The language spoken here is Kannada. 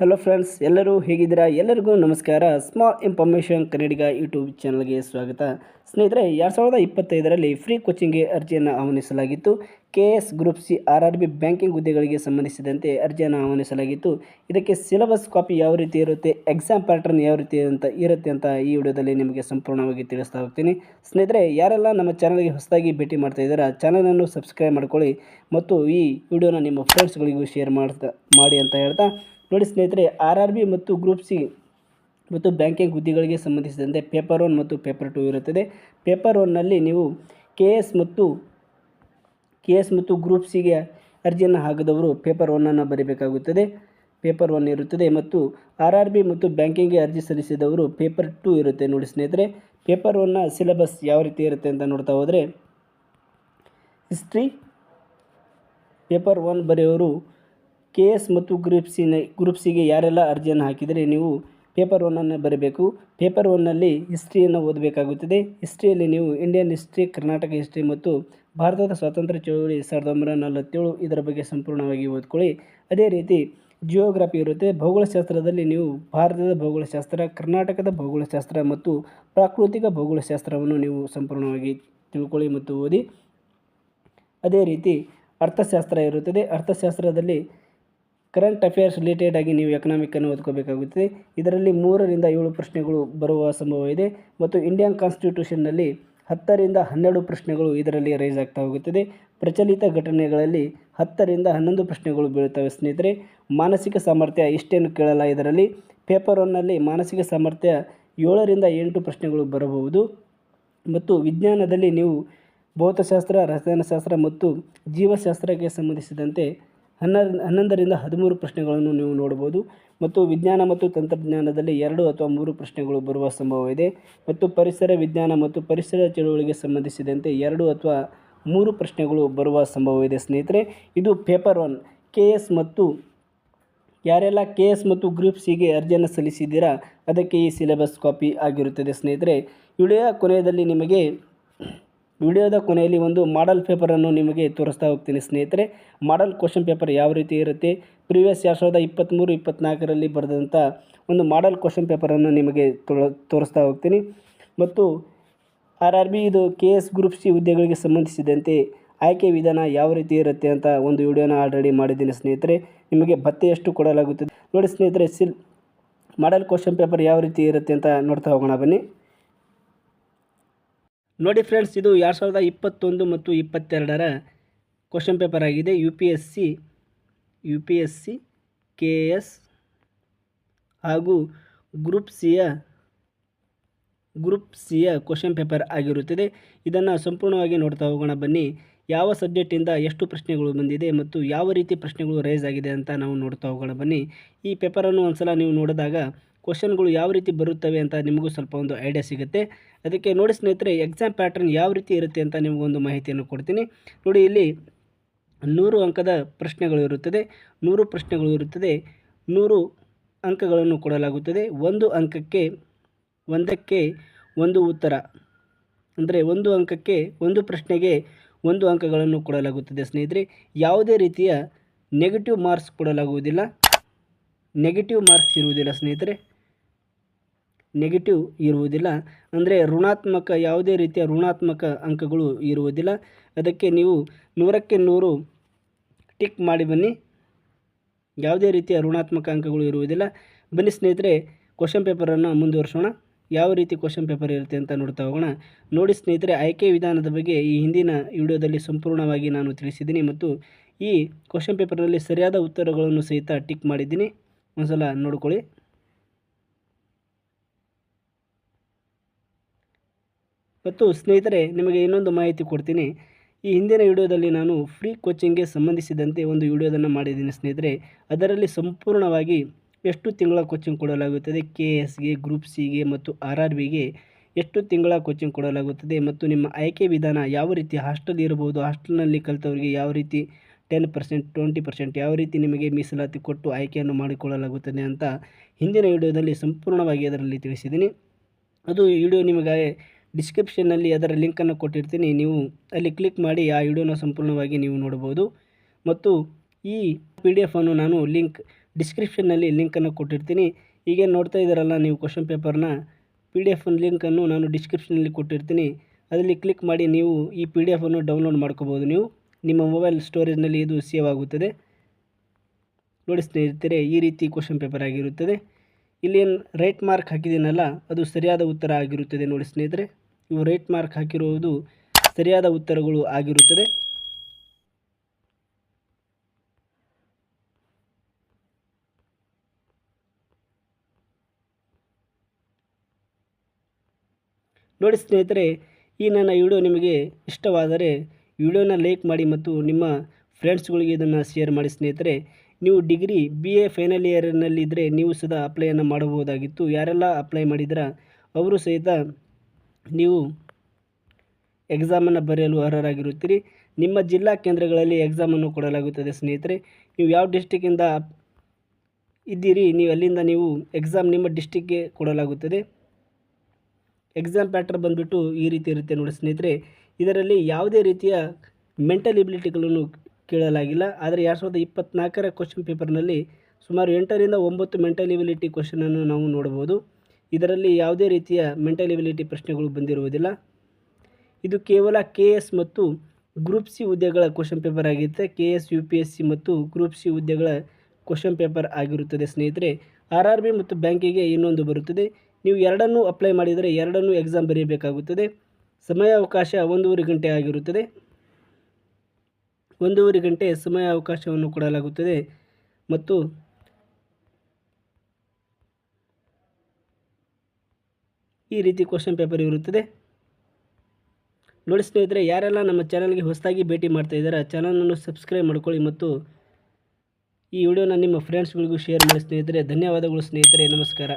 ಹಲೋ ಫ್ರೆಂಡ್ಸ್ ಎಲ್ಲರೂ ಹೇಗಿದ್ದೀರಾ? ಎಲ್ಲರಿಗೂ ನಮಸ್ಕಾರ. ಸ್ಮಾಲ್ ಇನ್ಫಾರ್ಮೇಷನ್ ಕನ್ನಡಿಗ ಯೂಟ್ಯೂಬ್ ಚಾನಲ್ಗೆ ಸ್ವಾಗತ. ಸ್ನೇಹಿತರೆ, ಎರಡು ಸಾವಿರದ ಇಪ್ಪತ್ತೈದರಲ್ಲಿ ಫ್ರೀ ಕೋಚಿಂಗ್ಗೆ ಅರ್ಜಿಯನ್ನು ಆಹ್ವಾನಿಸಲಾಗಿತ್ತು. K S group C R R B banking ಹುದ್ದೆಗಳಿಗೆ ಸಂಬಂಧಿಸಿದಂತೆ ಅರ್ಜಿಯನ್ನು ಆಹ್ವಾನಿಸಲಾಗಿತ್ತು. ಇದಕ್ಕೆ ಸಿಲೆಬಸ್ ಕಾಪಿ ಯಾವ ರೀತಿ ಇರುತ್ತೆ ಎಕ್ಸಾಮ್ ಪ್ಯಾಟರ್ನ್ ಯಾವ ರೀತಿ ಅಂತ ಇರುತ್ತೆ ಅಂತ ಈ ವಿಡಿಯೋದಲ್ಲಿ ನಿಮಗೆ ಸಂಪೂರ್ಣವಾಗಿ ತಿಳಿಸ್ತಾ ಹೋಗ್ತೀನಿ. ಸ್ನೇಹಿತರೆ, ಯಾರೆಲ್ಲ ನಮ್ಮ ಚಾನಲ್ಗೆ ಹೊಸದಾಗಿ ಭೇಟಿ ಮಾಡ್ತಾ ಇದ್ದಾರಾ ಚಾನಲನ್ನು ಸಬ್ಸ್ಕ್ರೈಬ್ ಮಾಡ್ಕೊಳ್ಳಿ ಮತ್ತು ಈ ವಿಡಿಯೋನ ನಿಮ್ಮ ಫ್ರೆಂಡ್ಸ್ಗಳಿಗೂ ಶೇರ್ ಮಾಡ್ತಾ, ಮಾಡಿ ಅಂತ ಹೇಳ್ತಾ ನೋಡಿ ಸ್ನೇಹಿತರೆ ಆರ್ ಆರ್ ಬಿ ಮತ್ತು ಗ್ರೂಪ್ ಸಿ ಮತ್ತು ಬ್ಯಾಂಕಿಂಗ್ ಹುದ್ದೆಗಳಿಗೆ ಸಂಬಂಧಿಸಿದಂತೆ ಪೇಪರ್ ಒನ್ ಮತ್ತು ಪೇಪರ್ ಟು ಇರುತ್ತದೆ. ಪೇಪರ್ ಒನ್ನಲ್ಲಿ ನೀವು ಕೆ ಎಸ್ ಮತ್ತು ಕೆ ಎಸ್ ಮತ್ತು ಗ್ರೂಪ್ ಸಿಗೆ ಅರ್ಜಿಯನ್ನು ಹಾಕಿದವರು ಪೇಪರ್ ಒನ್ನನ್ನು ಬರೀಬೇಕಾಗುತ್ತದೆ. ಪೇಪರ್ ಒನ್ ಇರುತ್ತದೆ ಮತ್ತು ಆರ್ ಆರ್ ಬಿ ಮತ್ತು ಬ್ಯಾಂಕಿಂಗ್ಗೆ ಅರ್ಜಿ ಸಲ್ಲಿಸಿದವರು ಪೇಪರ್ ಟು ಇರುತ್ತೆ ನೋಡಿ ಸ್ನೇಹಿತರೆ. ಪೇಪರ್ ಒನ್ನ ಸಿಲೆಬಸ್ ಯಾವ ರೀತಿ ಇರುತ್ತೆ ಅಂತ ನೋಡ್ತಾ ಹೋದರೆ ಹಿಸ್ಟ್ರಿ ಪೇಪರ್ ಒನ್ ಬರೆಯೋರು ಕೆ ಎಸ್ ಮತ್ತು ಗ್ರೂಪ್ ಸಿನ ಗ್ರೂಪ್ ಸಿಗೆ ಯಾರೆಲ್ಲ ಅರ್ಜಿಯನ್ನು ಹಾಕಿದರೆ ನೀವು ಪೇಪರ್ ಒನ್ನನ್ನು ಬರಬೇಕು. ಪೇಪರ್ ಒನ್ನಲ್ಲಿ ಹಿಸ್ಟ್ರಿಯನ್ನು ಓದಬೇಕಾಗುತ್ತದೆ. ಹಿಸ್ಟ್ರಿಯಲ್ಲಿ ನೀವು ಇಂಡಿಯನ್ ಹಿಸ್ಟ್ರಿ, ಕರ್ನಾಟಕ ಹಿಸ್ಟ್ರಿ ಮತ್ತು ಭಾರತದ ಸ್ವಾತಂತ್ರ್ಯ ಚಳವಳಿ ಸಾವಿರದ ಒಂಬೈನೂರ ನಲವತ್ತೇಳು ಇದರ ಬಗ್ಗೆ ಸಂಪೂರ್ಣವಾಗಿ ಓದ್ಕೊಳ್ಳಿ. ಅದೇ ರೀತಿ ಜಿಯೋಗ್ರಫಿ ಇರುತ್ತೆ. ಭೌಗೋಳಶಾಸ್ತ್ರದಲ್ಲಿ ನೀವು ಭಾರತದ ಭೌಗೋಳಶಾಸ್ತ್ರ, ಕರ್ನಾಟಕದ ಭೌಗೋಳಶಾಸ್ತ್ರ ಮತ್ತು ಪ್ರಾಕೃತಿಕ ಭೌಗೋಳಶಾಸ್ತ್ರವನ್ನು ನೀವು ಸಂಪೂರ್ಣವಾಗಿ ತಿಳ್ಕೊಳ್ಳಿ ಮತ್ತು ಓದಿ. ಅದೇ ರೀತಿ ಅರ್ಥಶಾಸ್ತ್ರ ಇರುತ್ತದೆ. ಅರ್ಥಶಾಸ್ತ್ರದಲ್ಲಿ ಕರೆಂಟ್ ಅಫೇರ್ಸ್ ರಿಲೇಟೆಡ್ ಆಗಿ ನೀವು ಎಕನಾಮಿಕನ್ನು ಓದ್ಕೋಬೇಕಾಗುತ್ತದೆ ಇದರಲ್ಲಿ ಮೂರರಿಂದ ಏಳು ಪ್ರಶ್ನೆಗಳು ಬರುವ ಸಂಭವ ಇದೆ ಮತ್ತು ಇಂಡಿಯನ್ ಕಾನ್ಸ್ಟಿಟ್ಯೂಷನ್ನಲ್ಲಿ ಹತ್ತರಿಂದ ಹನ್ನೆರಡು ಪ್ರಶ್ನೆಗಳು ಇದರಲ್ಲಿ ರೈಸ್ ಆಗ್ತಾ ಹೋಗುತ್ತದೆ. ಪ್ರಚಲಿತ ಘಟನೆಗಳಲ್ಲಿ ಹತ್ತರಿಂದ ಹನ್ನೊಂದು ಪ್ರಶ್ನೆಗಳು ಬೀಳುತ್ತವೆ ಸ್ನೇಹಿತರೆ. ಮಾನಸಿಕ ಸಾಮರ್ಥ್ಯ ಇಷ್ಟೇನು ಕೇಳಲ್ಲ ಇದರಲ್ಲಿ. ಪೇಪರ್ ಒನ್ನಲ್ಲಿ ಮಾನಸಿಕ ಸಾಮರ್ಥ್ಯ ಏಳರಿಂದ ಎಂಟು ಪ್ರಶ್ನೆಗಳು ಬರಬಹುದು ಮತ್ತು ವಿಜ್ಞಾನದಲ್ಲಿ ನೀವು ಭೌತಶಾಸ್ತ್ರ, ರಸಾಯನಶಾಸ್ತ್ರ ಮತ್ತು ಜೀವಶಾಸ್ತ್ರಕ್ಕೆ ಸಂಬಂಧಿಸಿದಂತೆ ಹನ್ನೊಂದು ಹನ್ನೊಂದರಿಂದ ಹದಿಮೂರು ಪ್ರಶ್ನೆಗಳನ್ನು ನೀವು ನೋಡ್ಬೋದು ಮತ್ತು ವಿಜ್ಞಾನ ಮತ್ತು ತಂತ್ರಜ್ಞಾನದಲ್ಲಿ ಎರಡು ಅಥವಾ ಮೂರು ಪ್ರಶ್ನೆಗಳು ಬರುವ ಸಂಭವವಿದೆ ಮತ್ತು ಪರಿಸರ ವಿಜ್ಞಾನ ಮತ್ತು ಪರಿಸರ ಚಳುವಳಿಗೆ ಸಂಬಂಧಿಸಿದಂತೆ ಎರಡು ಅಥವಾ ಮೂರು ಪ್ರಶ್ನೆಗಳು ಬರುವ ಸಂಭವವಿದೆ ಸ್ನೇಹಿತರೆ. ಇದು ಪೇಪರ್ ಒನ್. ಕೆ ಎಸ್ ಮತ್ತು ಯಾರೆಲ್ಲ ಕೆ ಎಸ್ ಮತ್ತು ಗ್ರೂಪ್ ಸಿಗೆ ಅರ್ಜಿಯನ್ನು ಸಲ್ಲಿಸಿದ್ದೀರಾ ಅದಕ್ಕೆ ಈ ಸಿಲೆಬಸ್ ಕಾಪಿ ಆಗಿರುತ್ತದೆ ಸ್ನೇಹಿತರೆ. ವಿಡಿಯೋ ಕೊನೆಯಲ್ಲಿ ನಿಮಗೆ ವಿಡಿಯೋದ ಕೊನೆಯಲ್ಲಿ ಒಂದು ಮಾಡಲ್ ಪೇಪರನ್ನು ನಿಮಗೆ ತೋರಿಸ್ತಾ ಹೋಗ್ತೀನಿ ಸ್ನೇಹಿತರೆ. ಮಾಡಲ್ ಕ್ವಶನ್ ಪೇಪರ್ ಯಾವ ರೀತಿ ಇರುತ್ತೆ? ಪ್ರಿವಿಯಸ್ ಎರಡು ಸಾವಿರದ ಇಪ್ಪತ್ತ್ಮೂರು ಇಪ್ಪತ್ತ್ನಾಲ್ಕರಲ್ಲಿ ಬರೆದಂಥ ಒಂದು ಮಾಡಲ್ ಕ್ವಶನ್ ಪೇಪರನ್ನು ನಿಮಗೆ ತೋರಿಸ್ತಾ ಹೋಗ್ತೀನಿ. ಮತ್ತು ಆರ್ ಆರ್ ಬಿ ಇದು ಕೆ ಎಸ್ ಗ್ರೂಪ್ ಸಿ ಹುದ್ದೆಗಳಿಗೆ ಸಂಬಂಧಿಸಿದಂತೆ ಆಯ್ಕೆ ವಿಧಾನ ಯಾವ ರೀತಿ ಇರುತ್ತೆ ಅಂತ ಒಂದು ವಿಡಿಯೋನ ಆಲ್ರೆಡಿ ಮಾಡಿದ್ದೀನಿ ಸ್ನೇಹಿತರೆ. ನಿಮಗೆ ಭತ್ತೆಯಷ್ಟು ಕೊಡಲಾಗುತ್ತದೆ. ನೋಡಿ ಸ್ನೇಹಿತರೆ, ಸಿಲ್, ಮಾಡಲ್ ಕ್ವಶನ್ ಪೇಪರ್ ಯಾವ ರೀತಿ ಇರುತ್ತೆ ಅಂತ ನೋಡ್ತಾ ಹೋಗೋಣ ಬನ್ನಿ. ನೋಡಿ ಫ್ರೆಂಡ್ಸ್ ಇದು ಎರಡು ಸಾವಿರದ ಇಪ್ಪತ್ತೊಂದು ಮತ್ತು ಇಪ್ಪತ್ತೆರಡರ ಕ್ವಶನ್ ಪೇಪರ್ ಆಗಿದೆ. U P S C U P S C K S ಹಾಗೂ ಗ್ರೂಪ್ ಸಿಯ ಗ್ರೂಪ್ ಸಿಯ ಕ್ವಶನ್ ಪೇಪರ್ ಆಗಿರುತ್ತದೆ. ಇದನ್ನು ಸಂಪೂರ್ಣವಾಗಿ ನೋಡ್ತಾ ಹೋಗೋಣ. ಬನ್ನಿ, ಯಾವ ಸಬ್ಜೆಕ್ಟಿಂದ ಎಷ್ಟು ಪ್ರಶ್ನೆಗಳು ಬಂದಿದೆ ಮತ್ತು ಯಾವ ರೀತಿ ಪ್ರಶ್ನೆಗಳು ರೈಸ್ ಆಗಿದೆ ಅಂತ ನಾವು ನೋಡ್ತಾ ಹೋಗೋಣ. ಬನ್ನಿ, ಈ ಪೇಪರನ್ನು ಒಂದು ಸಲ ನೀವು ನೋಡಿದಾಗ ಕ್ವಶನ್ಗಳು ಯಾವ ರೀತಿ ಬರುತ್ತವೆ ಅಂತ ನಿಮಗೂ ಸ್ವಲ್ಪ ಒಂದು ಐಡಿಯಾ ಸಿಗುತ್ತೆ. ಅದಕ್ಕೆ ನೋಡಿ ಸ್ನೇಹಿತರೆ ಎಕ್ಸಾಮ್ ಪ್ಯಾಟರ್ನ್ ಯಾವ ರೀತಿ ಇರುತ್ತೆ ಅಂತ ನಿಮಗೊಂದು ಮಾಹಿತಿಯನ್ನು ಕೊಡ್ತೀನಿ. ನೋಡಿ ಇಲ್ಲಿ ನೂರು ಅಂಕದ ಪ್ರಶ್ನೆಗಳು ಇರುತ್ತದೆ. ನೂರು ಪ್ರಶ್ನೆಗಳು ಇರುತ್ತದೆ. ನೂರು ಅಂಕಗಳನ್ನು ಕೊಡಲಾಗುತ್ತದೆ. ಒಂದು ಅಂಕಕ್ಕೆ ಒಂದಕ್ಕೆ ಒಂದು ಉತ್ತರ. ಅಂದರೆ ಒಂದು ಅಂಕಕ್ಕೆ ಒಂದು ಪ್ರಶ್ನೆಗೆ ಒಂದು ಅಂಕಗಳನ್ನು ಕೊಡಲಾಗುತ್ತದೆ ಸ್ನೇಹಿತರೆ. ಯಾವುದೇ ರೀತಿಯ ನೆಗೆಟಿವ್ ಮಾರ್ಕ್ಸ್ ಕೊಡಲಾಗುವುದಿಲ್ಲ. ನೆಗೆಟಿವ್ ಮಾರ್ಕ್ಸ್ ಇರುವುದಿಲ್ಲ ಸ್ನೇಹಿತರೆ. ನೆಗೆಟಿವ್ ಇರುವುದಿಲ್ಲ. ಅಂದರೆ ಋಣಾತ್ಮಕ, ಯಾವುದೇ ರೀತಿಯ ಋಣಾತ್ಮಕ ಅಂಕಗಳು ಇರುವುದಿಲ್ಲ. ಅದಕ್ಕೆ ನೀವು ನೂರಕ್ಕೆ ನೂರು ಟಿಕ್ ಮಾಡಿ ಬನ್ನಿ. ಯಾವುದೇ ರೀತಿಯ ಋಣಾತ್ಮಕ ಅಂಕಗಳು ಇರುವುದಿಲ್ಲ. ಬನ್ನಿ ಸ್ನೇಹಿತರೆ ಕ್ವಶನ್ ಪೇಪರನ್ನು ಮುಂದುವರಿಸೋಣ. ಯಾವ ರೀತಿ ಕ್ವಶನ್ ಪೇಪರ್ ಇರುತ್ತೆ ಅಂತ ನೋಡ್ತಾ ಹೋಗೋಣ. ನೋಡಿ ಸ್ನೇಹಿತರೆ, ಆಯ್ಕೆ ವಿಧಾನದ ಬಗ್ಗೆ ಈ ಹಿಂದಿನ ವಿಡಿಯೋದಲ್ಲಿ ಸಂಪೂರ್ಣವಾಗಿ ನಾನು ತಿಳಿಸಿದ್ದೀನಿ ಮತ್ತು ಈ ಕ್ವಶನ್ ಪೇಪರ್ನಲ್ಲಿ ಸರಿಯಾದ ಉತ್ತರಗಳನ್ನು ಸಹಿತ ಟಿಕ್ ಮಾಡಿದ್ದೀನಿ. ಒಂದು ಸಲ ನೋಡ್ಕೊಳ್ಳಿ. ಮತ್ತು ಸ್ನೇಹಿತರೆ, ನಿಮಗೆ ಇನ್ನೊಂದು ಮಾಹಿತಿ ಕೊಡ್ತೀನಿ. ಈ ಹಿಂದಿನ ವಿಡಿಯೋದಲ್ಲಿ ನಾನು ಫ್ರೀ ಕೋಚಿಂಗ್ಗೆ ಸಂಬಂಧಿಸಿದಂತೆ ಒಂದು ವಿಡಿಯೋದನ್ನು ಮಾಡಿದ್ದೀನಿ ಸ್ನೇಹಿತರೆ. ಅದರಲ್ಲಿ ಸಂಪೂರ್ಣವಾಗಿ ಎಷ್ಟು ತಿಂಗಳ ಕೋಚಿಂಗ್ ಕೊಡಲಾಗುತ್ತದೆ, ಕೆ ಎಸ್ಗೆ ಗ್ರೂಪ್ ಸಿಗೆ ಮತ್ತು ಆರ್ ಆರ್ ಬಿಗೆ ಎಷ್ಟು ತಿಂಗಳ ಕೋಚಿಂಗ್ ಕೊಡಲಾಗುತ್ತದೆ ಮತ್ತು ನಿಮ್ಮ ಆಯ್ಕೆ ವಿಧಾನ ಯಾವ ರೀತಿ, ಹಾಸ್ಟೆಲ್ ಇರಬಹುದು, ಹಾಸ್ಟೆಲ್ನಲ್ಲಿ ಕಲಿತವರಿಗೆ ಯಾವ ರೀತಿ, ಟೆನ್ ಪರ್ಸೆಂಟ್, ಟ್ವೆಂಟಿ ಪರ್ಸೆಂಟ್ ಯಾವ ರೀತಿ ನಿಮಗೆ ಮೀಸಲಾತಿ ಕೊಟ್ಟು ಆಯ್ಕೆಯನ್ನು ಮಾಡಿಕೊಳ್ಳಲಾಗುತ್ತದೆ ಅಂತ ಹಿಂದಿನ ವಿಡಿಯೋದಲ್ಲಿ ಸಂಪೂರ್ಣವಾಗಿ ಅದರಲ್ಲಿ ತಿಳಿಸಿದ್ದೀನಿ. ಅದು ವಿಡಿಯೋ ನಿಮಗೆ ಡಿಸ್ಕ್ರಿಪ್ಷನ್ನಲ್ಲಿ ಅದರ ಲಿಂಕನ್ನು ಕೊಟ್ಟಿರ್ತೀನಿ. ನೀವು ಅಲ್ಲಿ ಕ್ಲಿಕ್ ಮಾಡಿ ಆ ವಿಡಿಯೋನ ಸಂಪೂರ್ಣವಾಗಿ ನೀವು ನೋಡ್ಬೋದು ಮತ್ತು ಈ ಪಿ ಡಿ ಎಫನ್ನು ನಾನು ಲಿಂಕ್ ಡಿಸ್ಕ್ರಿಪ್ಷನ್ನಲ್ಲಿ ಲಿಂಕನ್ನು ಕೊಟ್ಟಿರ್ತೀನಿ. ಈಗ ನೋಡ್ತಾ ಇದ್ದೀರಲ್ಲ ನೀವು ಕ್ವಶನ್ ಪೇಪರ್ನ ಪಿ ಡಿ ಎಫ್ ಲಿಂಕನ್ನು ನಾನು ಡಿಸ್ಕ್ರಿಪ್ಷನಲ್ಲಿ ಕೊಟ್ಟಿರ್ತೀನಿ. ಅದರಲ್ಲಿ ಕ್ಲಿಕ್ ಮಾಡಿ ನೀವು ಈ ಪಿ ಡಿ ಎಫನ್ನು ಡೌನ್ಲೋಡ್ ಮಾಡ್ಕೋಬೋದು ನೀವು. ನಿಮ್ಮ ಮೊಬೈಲ್ ಸ್ಟೋರೇಜ್ನಲ್ಲಿ ಇದು ಸೇವ್ ಆಗುತ್ತದೆ ನೋಡಿ ಸ್ನೇಹಿತರೆ, ಈ ರೀತಿ ಕ್ವಶನ್ ಪೇಪರ್ ಆಗಿರುತ್ತದೆ. ಇಲ್ಲಿ ಏನು ರೈಟ್ ಮಾರ್ಕ್ ಹಾಕಿದ್ದೀನಲ್ಲ, ಅದು ಸರಿಯಾದ ಉತ್ತರ ಆಗಿರುತ್ತದೆ ನೋಡಿ ಸ್ನೇಹಿತರೆ. ಇವು ರೈಟ್ ಮಾರ್ಕ್ ಹಾಕಿರುವುದು ಸರಿಯಾದ ಉತ್ತರಗಳು ಆಗಿರುತ್ತದೆ. ನೋಡಿ ಸ್ನೇಹಿತರೆ, ಈ ನನ್ನ ವಿಡಿಯೋ ನಿಮಗೆ ಇಷ್ಟವಾದರೆ ವಿಡಿಯೋನ ಲೈಕ್ ಮಾಡಿ ಮತ್ತು ನಿಮ್ಮ ಫ್ರೆಂಡ್ಸ್ಗಳಿಗೆ ಇದನ್ನು ಶೇರ್ ಮಾಡಿ ಸ್ನೇಹಿತರೆ. ನೀವು ಡಿಗ್ರಿ ಬಿ ಎ ಫೈನಲ್ ಇಯರ್ನಲ್ಲಿದ್ದರೆ ನೀವು ಸದಾ ಅಪ್ಲೈಯನ್ನು ಮಾಡಬಹುದಾಗಿತ್ತು. ಯಾರೆಲ್ಲ ಅಪ್ಲೈ ಮಾಡಿದ್ರ, ಅವರು ಸಹಿತ ನೀವು ಎಕ್ಸಾಮನ್ನು ಬರೆಯಲು ಅರ್ಹರಾಗಿರುತ್ತೀರಿ. ನಿಮ್ಮ ಜಿಲ್ಲಾ ಕೇಂದ್ರಗಳಲ್ಲಿ ಎಕ್ಸಾಮನ್ನು ಕೊಡಲಾಗುತ್ತದೆ. ಸ್ನೇಹಿತರೆ, ನೀವು ಯಾವ ಡಿಸ್ಟಿಕ್ಕಿಂದ ಇದ್ದೀರಿ? ನೀವು ಅಲ್ಲಿಂದ ನೀವು ಎಕ್ಸಾಮ್ ನಿಮ್ಮ ಡಿಸ್ಟಿಕ್ಗೆ ಕೊಡಲಾಗುತ್ತದೆ. ಎಕ್ಸಾಮ್ ಪ್ಯಾಟರ್ನ್ ಬಂದುಬಿಟ್ಟು ಈ ರೀತಿ ಇರುತ್ತೆ ನೋಡಿ ಸ್ನೇಹಿತರೆ. ಇದರಲ್ಲಿ ಯಾವುದೇ ರೀತಿಯ ಮೆಂಟಲ್ ಎಬಿಲಿಟಿಗಳನ್ನು ಕೇಳಲಾಗಿಲ್ಲ. ಆದರೆ ಎರಡು ಸಾವಿರದ ಇಪ್ಪತ್ತ್ನಾಲ್ಕರ ಕ್ವಶನ್ ಪೇಪರ್ನಲ್ಲಿ ಸುಮಾರು ಎಂಟರಿಂದ ಒಂಬತ್ತು ಮೆಂಟಲ್ ಎಬಿಲಿಟಿ ಕ್ವಶನನ್ನು ನಾವು ನೋಡ್ಬೋದು ಇದರಲ್ಲಿ ಯಾವುದೇ ರೀತಿಯ ಮೆಂಟಲ್ ಎಬಿಲಿಟಿ ಪ್ರಶ್ನೆಗಳು ಬಂದಿರುವುದಿಲ್ಲ. ಇದು ಕೇವಲ ಕೆ ಎಸ್ ಮತ್ತು ಗ್ರೂಪ್ ಸಿ ಹುದ್ದೆಗಳ ಕ್ವಶನ್ ಪೇಪರ್ ಆಗಿರುತ್ತೆ. K S U P S C ಮತ್ತು ಗ್ರೂಪ್ ಸಿ ಹುದ್ದೆಗಳ ಕ್ವಶನ್ ಪೇಪರ್ ಆಗಿರುತ್ತದೆ. ಸ್ನೇಹಿತರೆ ಆರ್ ಆರ್ ಬಿ ಮತ್ತು ಬ್ಯಾಂಕಿಗೆ ಇನ್ನೊಂದು ಬರುತ್ತದೆ. ನೀವು ಎರಡನ್ನೂ ಅಪ್ಲೈ ಮಾಡಿದರೆ ಎರಡನ್ನೂ ಎಕ್ಸಾಮ್ ಬರೆಯಬೇಕಾಗುತ್ತದೆ ಸಮಯಾವಕಾಶ ಒಂದೂವರೆ ಗಂಟೆ ಆಗಿರುತ್ತದೆ. ಒಂದೂವರೆ ಗಂಟೆ ಸಮಯಾವಕಾಶವನ್ನು ಕೊಡಲಾಗುತ್ತದೆ. ಮತ್ತು ಈ ರೀತಿ ಕ್ವಶನ್ ಪೇಪರ್ ಇರುತ್ತದೆ. ನೋಡಿ ಸ್ನೇಹಿತರೆ, ಯಾರೆಲ್ಲ ನಮ್ಮ ಚಾನಲ್ಗೆ ಹೊಸದಾಗಿ ಭೇಟಿ ಮಾಡ್ತಾ ಇದ್ದಾರೆ ಚಾನಲನ್ನು ಸಬ್ಸ್ಕ್ರೈಬ್ ಮಾಡ್ಕೊಳ್ಳಿ ಮತ್ತು ಈ ವಿಡಿಯೋನ ನಿಮ್ಮ ಫ್ರೆಂಡ್ಸ್ಗಳಿಗೂ ಶೇರ್ ಮಾಡಿ ಸ್ನೇಹಿತರೆ. ಧನ್ಯವಾದಗಳು ಸ್ನೇಹಿತರೆ. ನಮಸ್ಕಾರ.